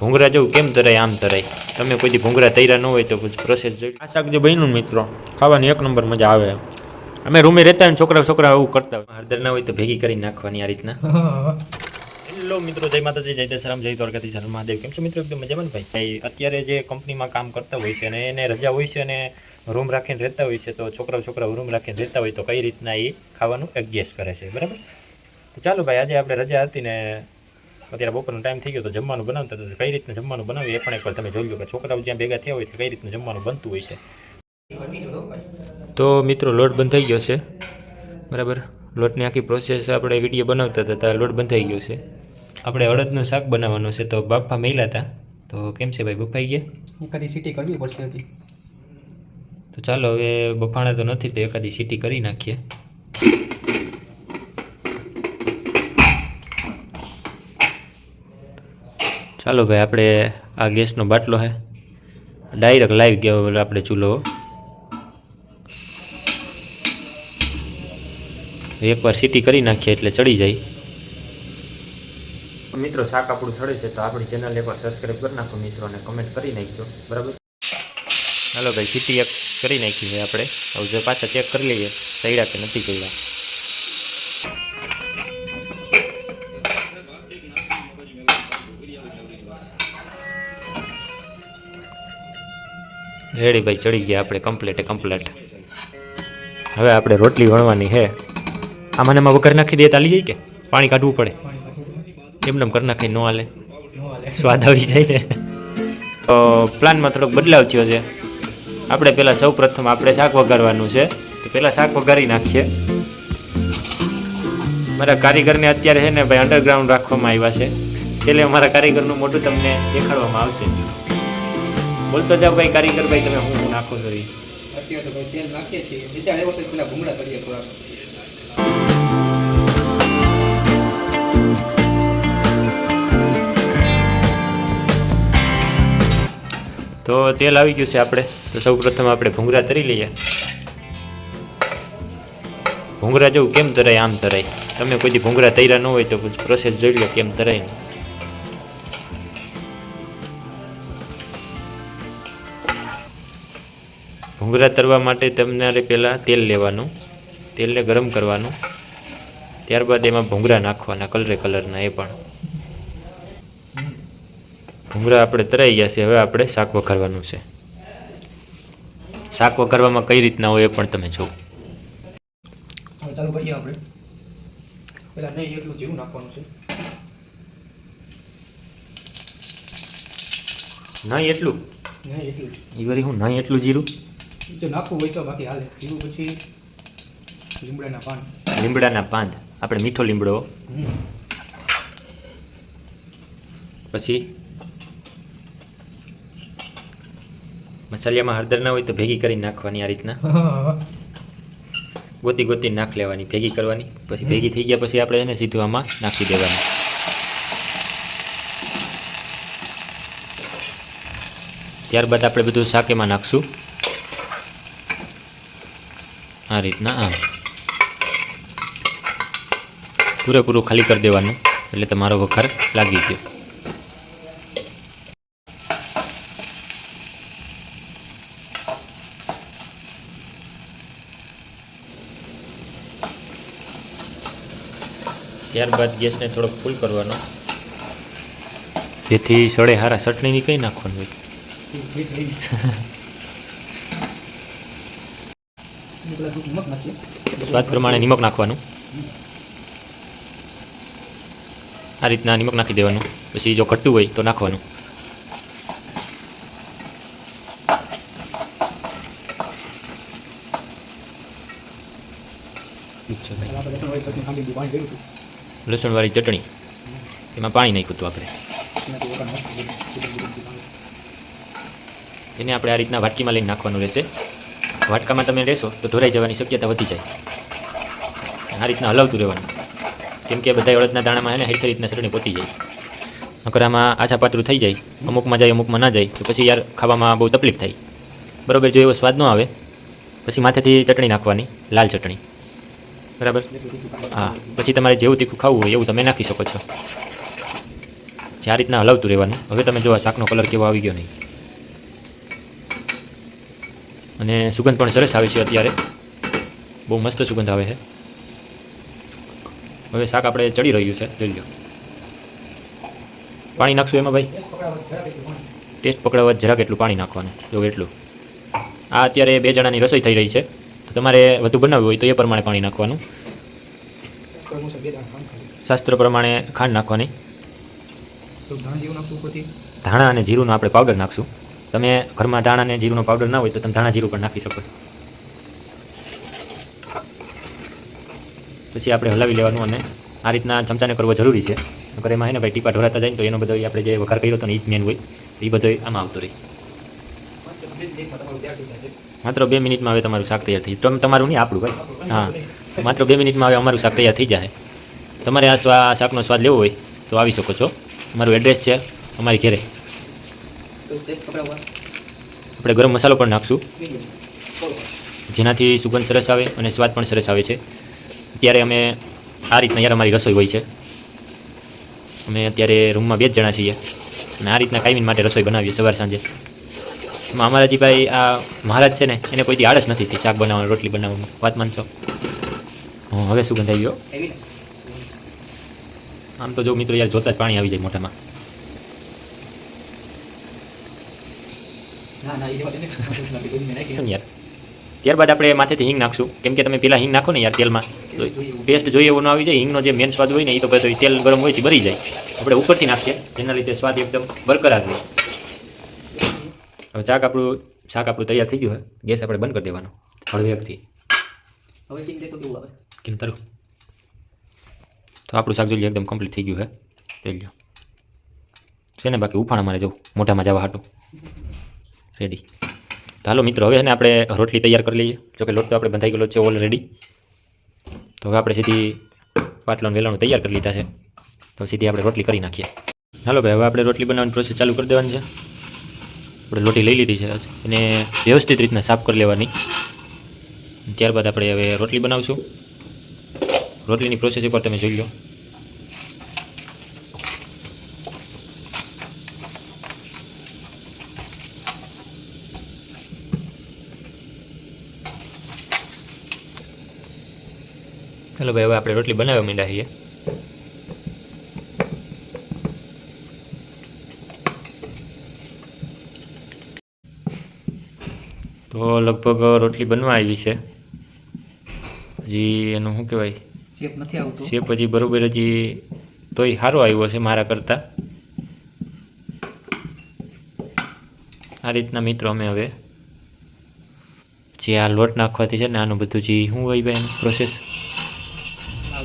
ભૂંગળા જેવું કેમ તરાય આમ તરાય? તમે કોઈ દી ભૂંગળા તૈયાર ન હોય તો પછી પ્રોસેસ જોઈ આ શાક જે બન્યું મિત્રો ખાવાની એક નંબર મજા આવે. અમે રૂમે રહેતા હોય છોકરા છોકરા એવું કરતા હોય. હળદર ના હોય તો ભેગી કરી નાખવાની આ રીતના. હેલો મિત્રો જય માતાજી જય દશરામ જય દ્વારકાથી શરણ મહાદેવ. કેમ છો મિત્રો? એકદમ મજામાં ભાઈ? ભાઈ અત્યારે જે કંપનીમાં કામ કરતા હોય છે અને એને રજા હોય છે અને રૂમ રાખીને રહેતા હોય છે તો છોકરાઓ છોકરાઓ રૂમ રાખીને રહેતા હોય તો કઈ રીતના એ ખાવાનું એડજસ્ટ કરે છે? બરાબર? તો ચાલો ભાઈ આજે આપણે રજા હતી ને અત્યારે બપોરનો ટાઈમ થઈ ગયો તો જમવાનું બનાવતા હતા તો કઈ રીતના જમવાનું બનાવીએ એ પણ એકવાર તમે જોઈ લો કે છોકરાઓ જ્યાં ભેગા થયા હોય તો કઈ રીતનું જમવાનું બનતું હોય છે. તો મિત્રો લોટ બંધ થઈ ગયો છે. બરાબર? લોટની આખી પ્રોસેસ આપણે વીડિયો બનાવતા હતા ત્યારે લોટ બંધ થઈ ગયો છે. આપણે અડદનું શાક બનાવવાનું છે તો બાફા મેલા હતા. તો કેમ છે ભાઈ બફાઈ ગયા? એકાદી સીટી કરવી પડશે હજી. તો ચાલો હવે બફાણા તો નથી તો એકાદી સીટી કરી નાખીએ. ચાલો ભાઈ આપણે આ ગેસનો બાટલો છે ડાયરેક્ટ લાવી ગયો આપણે ચૂલો. એકવાર સીટી કરી નાખીએ એટલે ચડી જાય. મિત્રો શાક આપણું સડે છે તો આપણી ચેનલ એકવાર સબસ્ક્રાઈબ કરી નાખો મિત્રો અને કમેન્ટ કરી નાખજો. બરાબર? ચાલો ભાઈ સીટી એક કરી નાખી છે આપણે. હવે જો પાછા ચેક કરી લઈએ. સૈડા કે નથી સડ્યા રેડી ભાઈ ચડી ગયા, આપણે કમ્પ્લેટ કમ્પ્લેટ હવે આપણે રોટલી વણવાની છે. આમાં એમાં વઘાર નાખી દે તાલી જાય કે? પાણી કાઢવું પડે. એમને કરી નાખી, ન હાલે. સ્વાદ આવી જાય ને. તો પ્લાનમાં થોડોક બદલાવ થયો છે. આપણે પહેલાં સૌ પ્રથમ આપણે શાક વઘારવાનું છે. તો પહેલાં શાક વઘારી નાખીએ. મારા કારીગરને અત્યારે છે ને ભાઈ અંડરગ્રાઉન્ડ રાખવામાં આવ્યા છે. છેલ્લે અમારા કારીગરનું મોઢું તમને દેખાડવામાં આવશે. બોલતો જાવ ભાઈ કારીગર ભાઈ તમે હું નાખો છો અત્યારે તો ભાઈ તેલ નાખીએ છીએ. વિચાર એવો છે પેલા ભૂંગળા કરીએ થોડા. તો તેલ આવી ગયું છે આપણે. તો સૌ પ્રથમ આપણે ભૂંગરા તરી લઈએ. ભૂંગરા જેવું કેમ તરાય? આમ તરાય. તમે કોઈ ભૂંગરા તૈયાર ન હોય તો પ્રોસેસ જોઈ લો કેમ તરાય ભૂંગળા તરવા માટે તમારે પહેલાં તેલ લેવાનું તેલને ગરમ કરવાનું ત્યારબાદ એમાં ભૂંગળા નાખવાના કલરે કલરના એ પણ. ભૂંગળા આપણે તરાઈ ગયા છે હવે આપણે શાક વઘારવાનું છે. શાક વઘારવામાં કઈ રીતના હોય એ પણ તમે જુઓ ચાલુ કરીએ આપણે. પેલા નહીં એટલું જીરું નાખવાનું છે. નહીં એટલું? નહીં એટલું એ વળી હું નહીં એટલું જીરું? જો નાખવું હોય તો બાકી હાલે. જીરું પછી લીમડાના પાન. લીમડાના પાન. આપણે મીઠો લીમડો. પછી મસાલિયામાં હળદર ના હોય તો ભેગી કરી નાખવાની આ રીતના. ગોતી ગોતી નાખ લેવાની ભેગી કરવાની. પછી ભેગી થઈ ગયા પછી આપણે એને સીધું આમાં નાખી દેવાની. ત્યારબાદ આપણે બધું શાક એમાં નાખશું. આ રીતના આમ પૂરેપૂરું ખાલી કરી દેવાનું, એટલે તમારો વઘાર લાગી ગયો. ત્યારબાદ ગેસને થોડોક ફૂલ કરવાનો. જેથી સળે હારા ચટણીની કઈ નાખવાની? હોય પેલા થોડું નમક નાખીએ સ્વાદ પ્રમાણે નિમક નાખવાનું. આ રીતના નિમક નાખી દેવાનું. પછી જો ખટ્ટું હોય તો નાખવાનું. લસણવાળી ચટણી. એમાં પાણી નાખ્યું હતું આપણે. એને આપણે આ રીતના વાટકીમાં લઈને નાખવાનું રહેશે. વાટકામાં તમે લેશો તો ઢોરાઈ જવાની શક્યતા વધી જાય. આ રીતના હલાવતું રહેવાનું. કેમ કે બધા અડદના દાણામાં એને હરખી રીતના ચટણી પોતી જાય. નકરામાં આછા પાતળું થઈ જાય. અમુકમાં જાય, અમુકમાં ના જાય. તો પછી યાર ખાવામાં બહુ તકલીફ થાય. બરાબર, જો એવો સ્વાદ ન આવે, પછી માથેથી ચટણી નાખવાની, લાલ ચટણી. બરાબર? હા, પછી તમારે જેવું તીખું ખાવું હોય એવું તમે નાખી શકો છો. જે આ રીતના હલાવતું રહેવાનું. હવે તમે જો આ શાકનો કલર કેવો આવી ગયો નહીં. અને સુગંધ પણ સરસ આવે છે અત્યારે. બહુ મસ્ત સુગંધ આવે છે. હવે શાક આપણે ચડી રહ્યું છે જોઈ લો. પાણી નાખશું એમાં ભાઈ? ટેસ્ટ પકડાવવા જરાક એટલું પાણી નાખવાનું જો એટલું. આ અત્યારે બે જણાની રસોઈ થઈ રહી છે. તમારે વધુ બનાવવું હોય તો એ પ્રમાણે પાણી નાખવાનું. શાસ્ત્ર પ્રમાણે ખાંડ નાખવાની. ધાણા અને જીરુંનો આપણે પાવડર નાખશું. તમે ઘરમાં ધાણા અને જીરુંનો પાવડર ના હોય તો તમે ધાણા જીરું પણ નાખી શકો છો. પછી આપણે હલાવી લેવાનું અને આ રીતના ચમચાને કરવો જરૂરી છે. નકર એમાં હે ને ભાઈ ટીપા ઢોરાતા જાય ને તો એનો બધો આપણે જે વઘાર કર્યો હતો ને એ જ મેન હોય. એ બધો આમાં આવતો રહે. માત્ર બે મિનિટમાં હવે તમારું શાક તૈયાર થઈ જાય. તમારું નહીં, આપણું ભાઈ. હા. માત્ર બે મિનિટમાં હવે અમારું શાક તૈયાર થઈ જાય. તમારે આ શાકનો સ્વાદ લેવો હોય તો આવી શકો છો. મારું એડ્રેસ છે અમારી ઘેરે. આપણે ગરમ મસાલો પણ નાખશું. જેનાથી સુગંધ સરસ આવે અને સ્વાદ પણ સરસ આવે છે. અત્યારે અમે આ રીતના યાર અમારી રસોઈ હોય છે. અમે અત્યારે રૂમમાં બે જ જણા છીએ. અને આ રીતના કાયમીન માટે રસોઈ બનાવીએ સવાર સાંજે. એમાં અમારાજીભાઈ આ મહારાજ છે ને, એને કોઈથી આળસ નથી થઈ શાક બનાવવાનું, રોટલી બનાવવાનું. વાત માનશો? હવે સુગંધ આવી ગયો. આમ તો જો મિત્રો યાર જોતા જ પાણી આવી જાય મોઢામાં ના ના એ વાત એને નાખી દૂધ મેં નાખી યાર? ત્યારબાદ આપણે માથેથી હિંગ નાખશું. કેમ કે તમે પેલા હિંગ નાખો ને યાર તેલમાં તો ટેસ્ટ જોઈએ. એવો ન આવી જાય હિંગનો જે મેન સ્વાદ હોય ને એ તો પછી તેલ ગરમ હોય છે બરી જાય. આપણે ઉપરથી નાખીએ જેના લીધે સ્વાદ એકદમ બરકરાર રહે. હવે શાક આપણું શાક આપણું તૈયાર થઈ ગયું હોય ગેસ આપણે બંધ કરી દેવાનો હળવેકથી હવે સિંગ દે તો કેવું આવે. કેમ તરું? તો આપણું શાક જોઈએ એકદમ કમ્પ્લીટ થઈ ગયું હે? થઈ લો છે ને બાકી ઉફાણા મારે જવું મોઢામાં જવા હાટું. રેડી તો હાલો મિત્રો, હવે છે ને આપણે રોટલી તૈયાર કરી લઈએ. જોકે લોટ તો આપણે બંધાઈ ગયેલો છે ઓલરેડી તો હવે આપણે સીધી પાટલાનું વેલાણું તૈયાર કરી લીધા છે. તો સીધી આપણે રોટલી કરી નાખીએ. હાલો ભાઈ, હવે આપણે રોટલી બનાવવાની પ્રોસેસ ચાલુ કરી દેવાની છે. આપણે લોટી લઈ લીધી છે. એને વ્યવસ્થિત રીતના સાફ કરી લેવાની. ત્યારબાદ આપણે હવે રોટલી બનાવશું. રોટલીની પ્રોસેસ ઉપર તમે જોઈ લો. ચાલો ભાઈ હવે આપણે રોટલી બનાવવા માંડ્યા છીએ. તો લગભગ રોટલી બનવા આવી છે. હજી એનું શું કહેવાય? શેપ નથી આવતો. શેપ હજી બરોબર હજી તોય સારો આવ્યો છે મારા કરતાં. આ રીતના મિત્રો અમે હવે જે આ લોટ નાખવાથી છે ને આનું બધું જે શું હોય ભાઈ પ્રોસેસ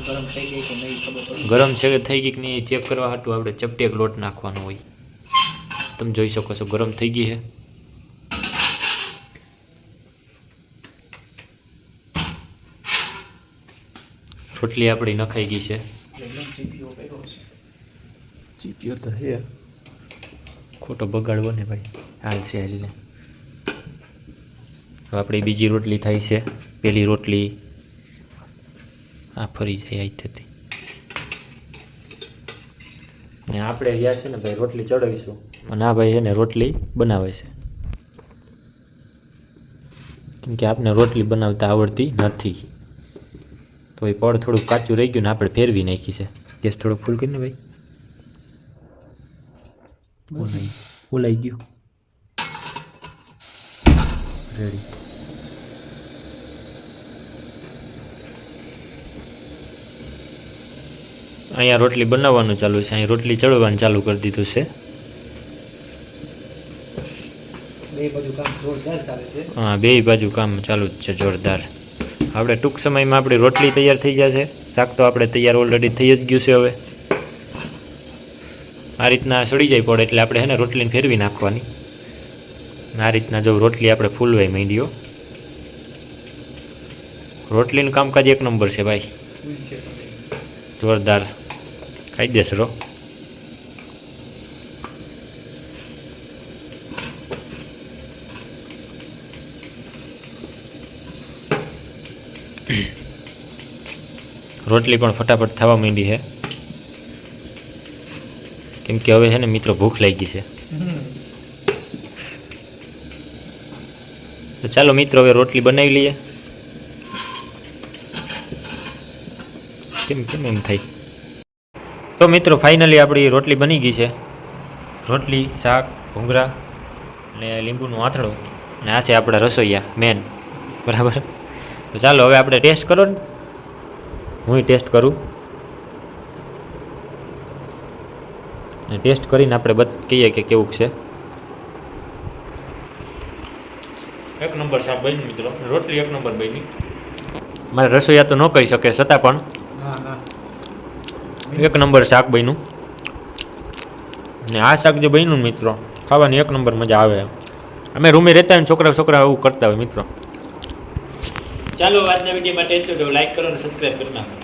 ગરમ થઈ ગઈ કે નહીં ખબર પડે? ગરમ છે કે થઈ ગઈ કે નહીં ચેક કરવા હાટું આપણે ચપટેક લોટ નાખવાનો હોય. તમે જોઈ શકો છો ગરમ થઈ ગઈ છે. રોટલી આપણી નખાઈ ગઈ છે. ચીપીઓ તો છે. ચીપ્યો તો હે ખોટો બગાડવો ને ભાઈ. હાલ છે હાલ હવે આપણી બીજી રોટલી થાય છે. પેલી રોટલી આ ફરી જાય આ થતી. ને આપણે રહ્યા છે ને ભાઈ રોટલી ચડાવીશું. અને આ ભાઈ એને રોટલી બનાવે છે. કેમ કે આપણે રોટલી બનાવતા આવડતી નથી. તો એ પડ થોડુંક કાચું રહી ગયું ને આપણે ફેરવી નાખી છે. ગેસ થોડો ફૂલ કરીને ભાઈ. ઓલાઈ. ગયું. રેડી અહીંયા રોટલી બનાવવાનું ચાલુ છે. અહીં રોટલી ચડવાનું ચાલુ કરી દીધું છે. હા બે બાજુ કામ ચાલુ જ છે જોરદાર. આપણે ટૂંક સમયમાં આપણી રોટલી તૈયાર થઈ જશે. શાક તો આપણે તૈયાર ઓલરેડી થઈ જ ગયું છે હવે. આ રીતના સડી જાય પડે એટલે આપણે એને રોટલીને ફેરવી નાખવાની. આ રીતના જો રોટલી આપણે ફૂલવાય માંડ્યો. રોટલીનું કામકાજ એક નંબર છે ભાઈ. જોરદાર. કાયદેસરો રોટલી પણ ફટાફટ થવા માંડી છે. કેમ કે હવે છે ને મિત્રો ભૂખ લાગી છે. તો ચાલો મિત્રો હવે રોટલી બનાવી લઈએ. કેમ કેમ એમ થાય? તો મિત્રો ફાઇનલી આપણી રોટલી બની ગઈ છે. રોટલી શાક ભૂંગળા અને લીંબુનું આથડું અને આ છે આપણા રસોઈયા મેન બરાબર? તો ચાલો હવે આપણે ટેસ્ટ કરો ને. હું ટેસ્ટ કરું. અને ટેસ્ટ કરીને આપણે બત કહીએ કે કેવું છે. એક નંબર શાક બન્યું મિત્રો. રોટલી એક નંબર બની. મારે રસોઈયા તો ન કહી શકે છતાં પણ એક નંબર શાક બન્યું. ને આ શાક જે બન્યું ને મિત્રો, ખાવાની એક નંબર મજા આવે અમે રૂમે રહેતા ને છોકરા છોકરા એવું કરતા હોય મિત્રો. ચાલો આજના વીડિયો માટે એટલું લાઈક કરો અને સબસ્ક્રાઈબ કરી નાખો.